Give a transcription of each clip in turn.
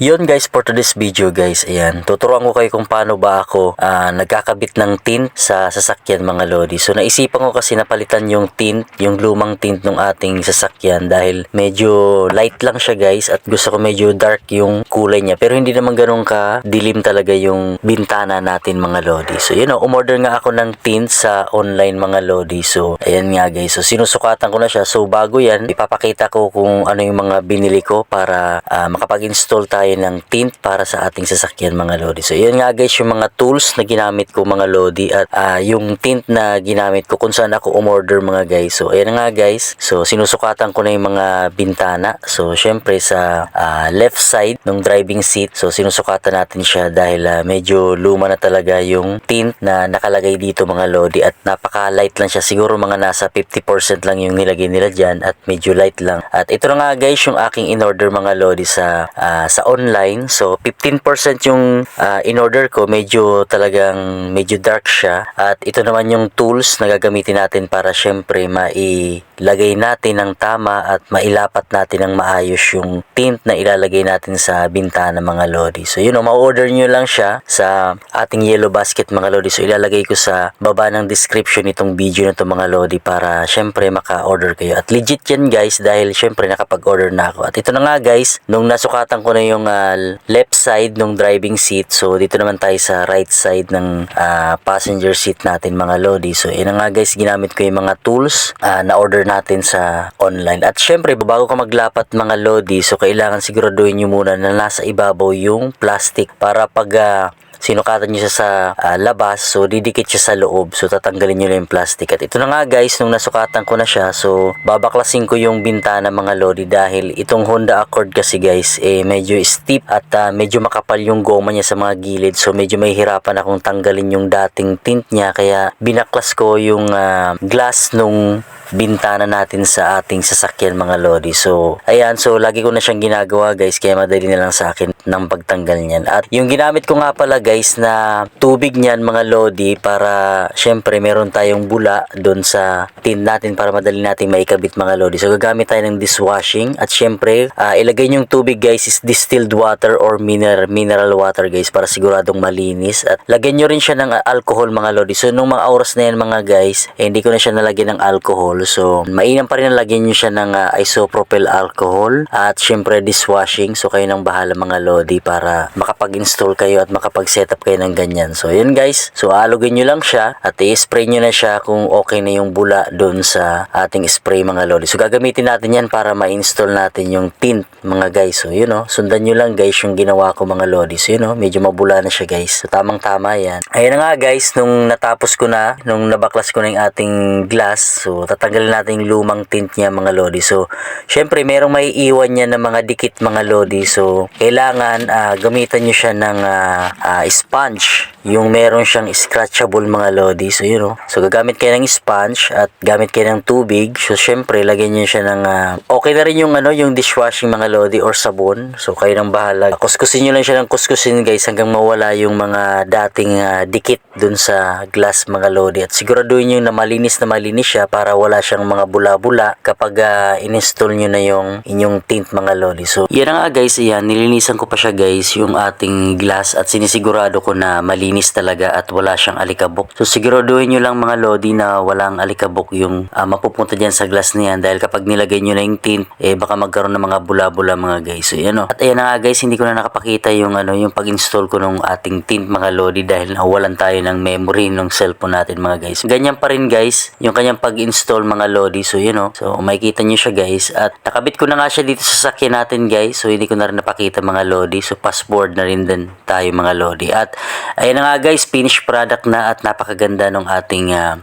Yun guys, for today's video guys, ayan, tuturuan ko kayo kung paano ba ako ah, nagkakabit ng tint sa sasakyan mga lodi. So naisipan ko kasi napalitan yung tint, yung lumang tint ng ating sasakyan dahil medyo light lang siya guys at gusto ko medyo dark yung kulay niya. Pero hindi naman ganun ka dilim talaga yung bintana natin mga lodi. So yun know, umorder nga ako ng tint sa online mga lodi. So ayan nga guys, so sinusukatan ko na siya. So bago yan, ipapakita ko kung ano yung mga binili ko para ah, makapag-install tayo ng tint para sa ating sasakyan mga lodi. So yan nga guys yung mga tools na ginamit ko mga lodi at ah, yung tint na ginamit ko kung saan ako umorder mga guys. So ayan nga guys. So sinusukatan ko na yung mga bintana. So syempre sa ah, left side ng driving seat. So sinusukatan natin siya dahil ah, medyo luma na talaga yung tint na nakalagay dito mga lodi at napaka-light lang siya. Siguro mga nasa 50% lang yung nilagay nila dyan at medyo light lang. At ito na nga guys yung aking in-order mga lodi sa ah, sa online. So 15% yung ah, in-order ko. Medyo talagang medyo dark siya. At ito naman yung tools na gagamitin natin para syempre mailagay natin ng tama at mailapat natin ng maayos yung tint na ilalagay natin sa bintana mga lodi. So yun o, ma-order nyo lang siya sa ating yellow basket mga lodi. So ilalagay ko sa baba ng description itong video na to mga lodi para syempre maka-order kayo. At legit yan guys dahil syempre nakapag-order na ako. At ito na nga guys, nung nasukatan ko na yung ah, left side ng driving seat. So dito naman tayo sa right side ng ah, passenger seat natin mga lodi. So yun nga guys, ginamit ko yung mga tools ah, na order natin sa online. At syempre, bago ka maglapat mga lodi, so kailangan siguraduhin nyo muna na nasa ibabaw yung plastic para pag ah, sinukatan nyo siya sa ah, labas, so didikit siya sa loob. So tatanggalin nyo lang yung plastic. At ito na nga guys, nung nasukatan ko na siya, so babaklasin ko yung bintana mga lodi dahil itong Honda Accord kasi guys, eh medyo steep at ah, medyo makapal yung goma niya sa mga gilid. So medyo may hirapan akong tanggalin yung dating tint niya. Kaya binaklas ko yung ah, glass nung bintana natin sa ating sasakyan mga lodi. So, ayan. So, lagi ko na siyang ginagawa guys. Kaya madali na lang sa akin ng pagtanggal niyan. At yung ginamit ko nga pala guys na tubig niyan mga lodi para syempre meron tayong bula doon sa tin natin para madali natin maikabit mga lodi. So, gagamit tayo ng dishwashing. At syempre, ah, ilagay yung tubig guys is distilled water or mineral, mineral water guys para siguradong malinis. At lagyan nyo rin siya ng alcohol mga lodi. So, nung mga oras na yan mga guys, eh, hindi ko na siya nalagyan ng alcohol. So, mainam pa rin na lagyan nyo siya ng ah, isopropyl alcohol at syempre dishwashing. So, kayo nang bahala mga lodi para makapag-install kayo at makapag-setup kayo ng ganyan. So, yun guys. So, alugin nyo lang siya at i-spray nyo na siya kung okay na yung bula doon sa ating spray mga lodi. So, gagamitin natin yan para ma-install natin yung tint mga guys. So, yun o. Sundan nyo lang guys yung ginawa ko mga lodi. So, yun o. Medyo mabula na siya guys. So, tamang-tama yan. Ayan na nga guys. Nung natapos ko na, nung nabaklas ko na yung ating glass. So, tatanggalin natin yung lumang tint niya mga lodi. So, syempre, merong may iwan niya ng mga dikit mga lodi. So, kailangan ah, gamitan nyo siya ng ah, ah, sponge. Yung meron siyang scratchable mga lodi. So, yun o. So, gagamit kayo ng sponge at gamit kayo ng tubig. So, syempre, lagyan nyo siya ng ah, okay na rin yung ano, yung dishwashing mga lodi or sabon. So, kayo nang bahala. Kuskusin nyo lang siya ng kuskusin guys hanggang mawala yung mga dating ah, dikit dun sa glass mga lodi. At siguraduhin nyo na malinis na malinis siya para wala siyang mga bula-bula kapag ah, in-install nyo na yung inyong tint mga lodi. So, yan nga guys, yan. Nilinisan ko pa siya guys yung ating glass at sinisigurado ko na malinis talaga at wala siyang alikabok. So, siguraduhin nyo lang mga lodi na walang alikabok yung ah, mapupunta dyan sa glass na yan dahil kapag nilagay nyo na yung tint, eh baka magkaroon ng mga bula-bula mga guys. So, yan o. At ayan nga guys, hindi ko na nakapakita yung ano, yung pag-install ko ng ating tint mga lodi dahil nawalan tayo ng memory ng cellphone natin mga guys. Ganyan pa rin guys, yung kanyang pag-install mga lodi. So, yun o. So, makikita nyo siya guys. At nakabit ko na nga siya dito sa sakyan natin guys. So, hindi ko na rin napakita mga lodi. So, passport na rin din tayo mga lodi. At ayan na nga guys, finished product na at napakaganda ng ating ah,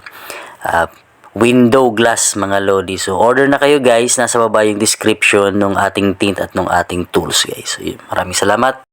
ah, window glass mga lodi. So order na kayo guys, nasa baba yung description ng ating tint at ng ating tools guys. So yun, maraming salamat.